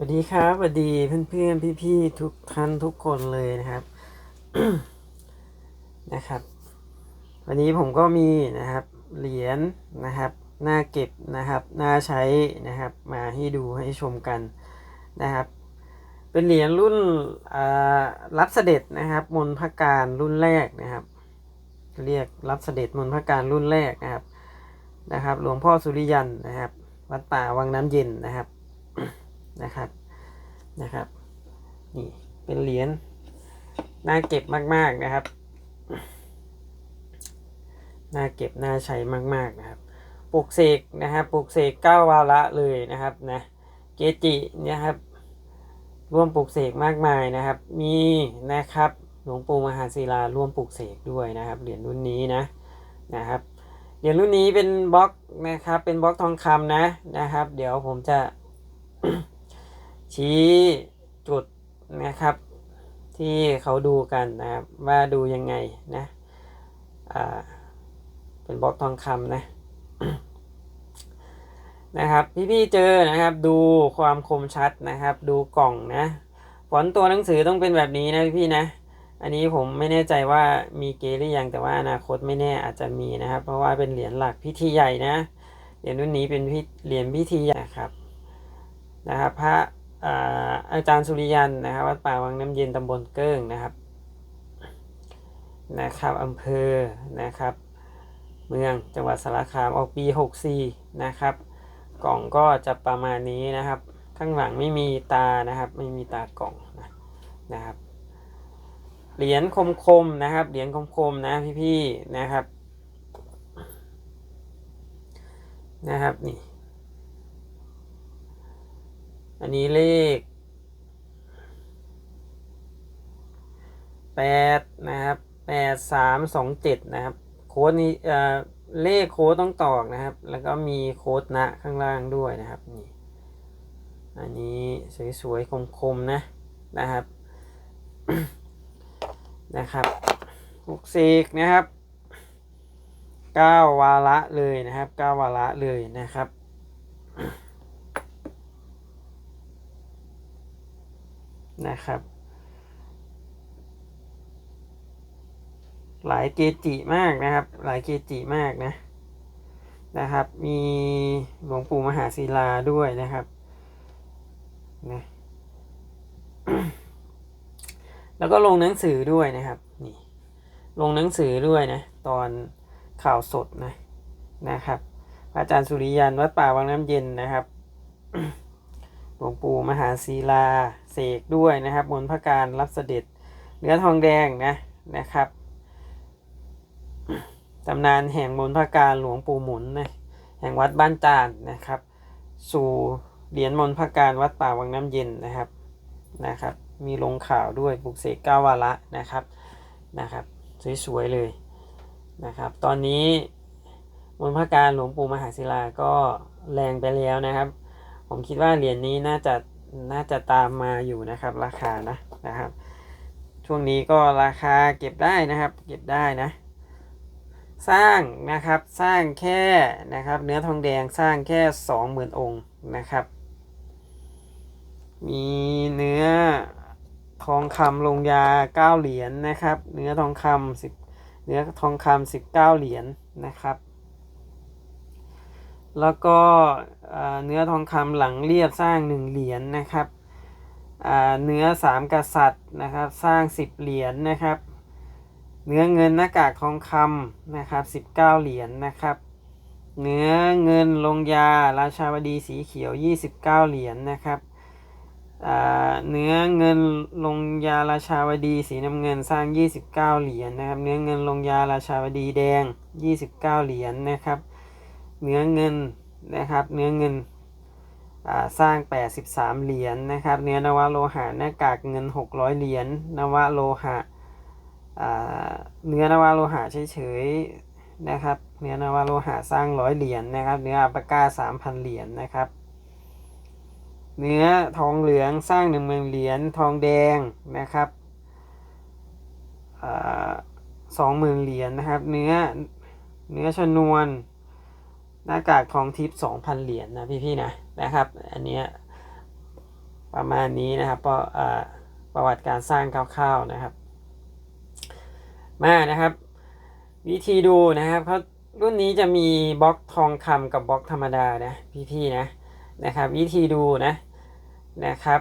สวัสดีครับสวัสดีเพื่อนๆพี่ๆทุกท่านทุกคนเลยนะครับนะครับ วันนี้ผมก็มีนะครับเหรียญนะครับหน้าเก็บนะครับหน้าใช้นะครับ มาให้ดูให้ชมกันนะครับ เป็นเหรียญรุ่นอ่ารับเสด็จนะครับ มนต์พระการรุ่นแรกนะครับ เรียกรับเสด็จมนต์พระการรุ่นแรกนะครับนะครับ หลวงพ่อสุริยันนะครับ วัดป่าวังน้ำเย็นนะครับ นะครับนะครับนี่เป็นเหรียญน่าเก็บมากๆนะครับน่าเก็บน่าใช้มากๆนะครับปลูกเสกนะครับปลูกเสกเก้าวาระเลยนะครับนะเกจิเนี่ยครับร่วมปลูกเสกมากมายนะครับ มีนะครับหลวงปู่มหาศิลาร่วมปลูกเสกด้วยนะครับเหรียญรุ่นนี้นะนะครับเหรียญรุ่นนี้เป็นบล็อกนะครับเป็นบล็อกทองคำนะนะครับ เดี๋ยวผมจะ ชี้จุดนะครับ ที่เขาดูกันนะครับ ว่าดูยังไงนะเป็นบล็อกทองคำนะนะครับพี่ๆเจอนะครับ ดูความคมชัดนะครับ ดูกล่องนะฟอนต์ตัวหนังสือต้องเป็นแบบนี้นะพี่ๆนะ อันนี้ผมไม่แน่ใจว่ามีเกหรือยังแต่ว่าอนาคตไม่แน่อาจจะมีนะครับ เพราะว่าเป็นเหรียญหลักพิธีใหญ่นะเหรียญรุ่นนี้เป็นเหรียญพิธีใหญ่นะครับนะครับพระ อาจารย์สุริยันนะครับวัดป่าวังน้ำเย็นตำบลเกิ้งนะครับนะครับอำเภอนะครับ เมืองจังหวัดสารคามออกปี 64 นะครับ กล่องก็จะประมาณนี้นะครับ ข้างหลังไม่มีตานะครับ ไม่มีตากล่องนะนะครับเหรียญคมๆนะครับเหรียญคมๆนะพี่ๆนะครับนะครับนี่ อันนี้เลขแปดนะครับแปดสามสองเจ็ดนะครับ โค้ดนี้เอ่อเลขโค้ดต้องตอกนะครับ แล้วก็มีโค้ดณข้างล่างด้วยนะครับนี่อันนี้สวยๆคมๆนะนะครับนะครับปลุกเสกนะครับเก้าวาระเลยนะครับเก้าวาระเลยนะครับ นะครับ หลายเกจิมากนะครับ หลายเกจิมากนะนะครับ มีหลวงปู่มหาศิลาด้วยนะครับนะแล้วก็ลงหนังสือด้วยนะครับนี่ลงหนังสือด้วยนะตอนข่าวสดนะนะครับพระอาจารย์สุริยันวัดป่าวังน้ำเย็นนะครับ หลวงปู่มหาศิลาเสกด้วยนะครับมนพระการรับเสด็จเนื้อทองแดงนะนะครับตำนานแห่งมนพระการหลวงปู่หมุนนะแห่งวัดบ้านจานนะครับ สู่เหรียญมนพระการวัดป่าวังน้ำเย็นนะครับนะครับ มีลงข่าวด้วยปลุกเสกเก้าวาระนะครับนะครับสวยๆเลยนะครับ ตอนนี้มนพระการหลวงปู่มหาศิลาก็แรงไปแล้วนะครับ ผมคิดว่าเหรียญนี้น่าจะน่าจะตามมาอยู่นะครับ ราคานะนะครับ ช่วงนี้ก็ราคาเก็บได้นะครับ เก็บได้นะ สร้างนะครับสร้างแค่นะครับ เนื้อทองแดงสร้างแค่สองหมื่นองค์นะครับ มีเนื้อทองคำลงยาเก้าเหรียญนะครับ เนื้อทองคำสิบเนื้อทองคำสิบเก้าเหรียญนะครับ แล้วก็เนื้อทองคำหลังเรียบสร้างหนึ่งเหรียญนะครับเนื้อสามกษัตริย์นะครับสร้างสิบเหรียญนะครับ เนื้อเงินหน้ากากทองคำนะครับสิบเก้าเหรียญนะครับ เนื้อเงินลงยาราชาวดีสีเขียวยี่สิบเก้าเหรียญนะครับเนื้อเงินลงยาราชาวดีสีน้ำเงินสร้างยี่สิบเก้าเหรียญนะครับ เนื้อเงินลงยาราชาวดีแดงยี่สิบเก้าเหรียญนะครับ เนื้อเงิน นะครับ เนื้อเงินสร้าง 83 เหรียญนะครับ เนื้อนวโลหะหน้ากากเงิน 600 เหรียญนวโลหะเนื้อนวโลหะเฉยๆนะครับ เนื้อนวโลหะสร้าง100เหรียญนะครับ เนื้ออัปปะก้า3,000 เหรียญนะครับ เนื้อทองเหลืองสร้าง10,000เหรียญทองแดงนะครับสองหมื่นเหรียญนะครับ เนื้อเนื้อชนวน หน้ากากทองทิพย์สองพันเหรียญนะพี่ๆนะนะครับ อันเนี้ยประมาณนี้นะครับเพระประวัติการสร้างคร่าวๆนะครับ มานะครับ วิธีดูนะครับเขารุ่นนี้จะมีบล็อกทองคำกับบล็อกธรรมดานะพี่ๆนะนะครับ วิธีดูนะนะครับ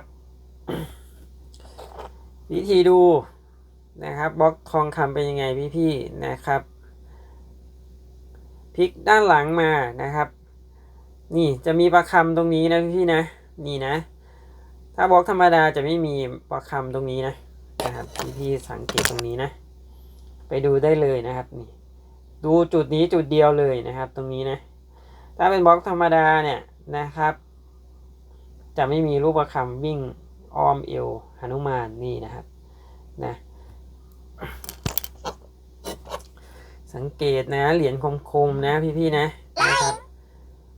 วิธีดูนะครับบล็อกทองคำเป็นยังไงพี่ๆนะครับ พลิกด้านหลังมานะครับ นี่จะมีประคำตรงนี้นะพี่ๆนะ นี่นะ ถ้าบล็อกธรรมดาจะไม่มีประคำตรงนี้นะนะครับพี่ๆสังเกตตรงนี้นะ ไปดูได้เลยนะครับนี่ดูจุดนี้จุดเดียวเลยนะครับ ตรงนี้นะ ถ้าเป็นบล็อกธรรมดาเนี่ยนะครับ จะไม่มีรูปประคำวิ่งอ้อมเอวหนุมานนี่นะครับนะ สังเกตนะเหรียญคมๆนะพี่ๆนะนะครับ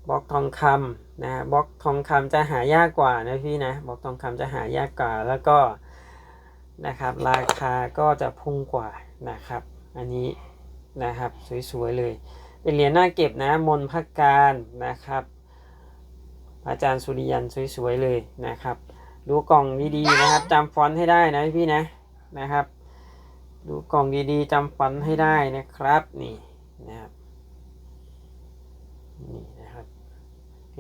บล็อกทองคำนะบล็อกทองคำจะหายากกว่านะพี่นะบล็อกทองคำจะหายากกว่าแล้วก็นะครับ ราคาก็จะพุ่งกว่านะครับ อันนี้นะครับสวยๆเลย เป็นเหรียญน่าเก็บนะมนพักการนะครับ อาจารย์สุริยันสวยๆเลยนะครับ ดูกล่องดีๆนะครับจำฟอนต์ให้ได้นะพี่นะนะครับ ดูกล่องดีๆจำฟอนให้ได้นะครับนี่นะครับนี่นะครับ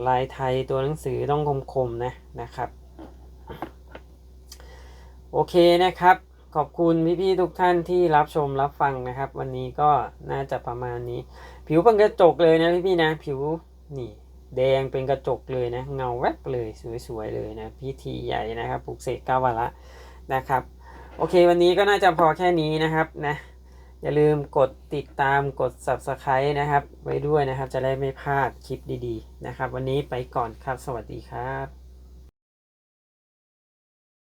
ลายไทยตัวหนังสือต้องคมๆนะนะครับ โอเคนะครับ ขอบคุณพี่ๆทุกท่านที่รับชมรับฟังนะครับ วันนี้ก็น่าจะประมาณนี้ ผิวเป็นกระจกเลยนะพี่ๆนะ ผิวนี่แดงเป็นกระจกเลยนะ เงาแวบเลยสวยๆเลยนะพิธีใหญ่นะครับปลุกเสกเก้าวาระนะครับ โอเค วันนี้ก็น่าจะพอแค่นี้นะครับนะอย่าลืมกดติดตามกด subscribe นะครับ ไว้ด้วยนะครับ จะได้ไม่พลาดคลิปดีๆ นะครับ วันนี้ไปก่อนครับ สวัสดีครับ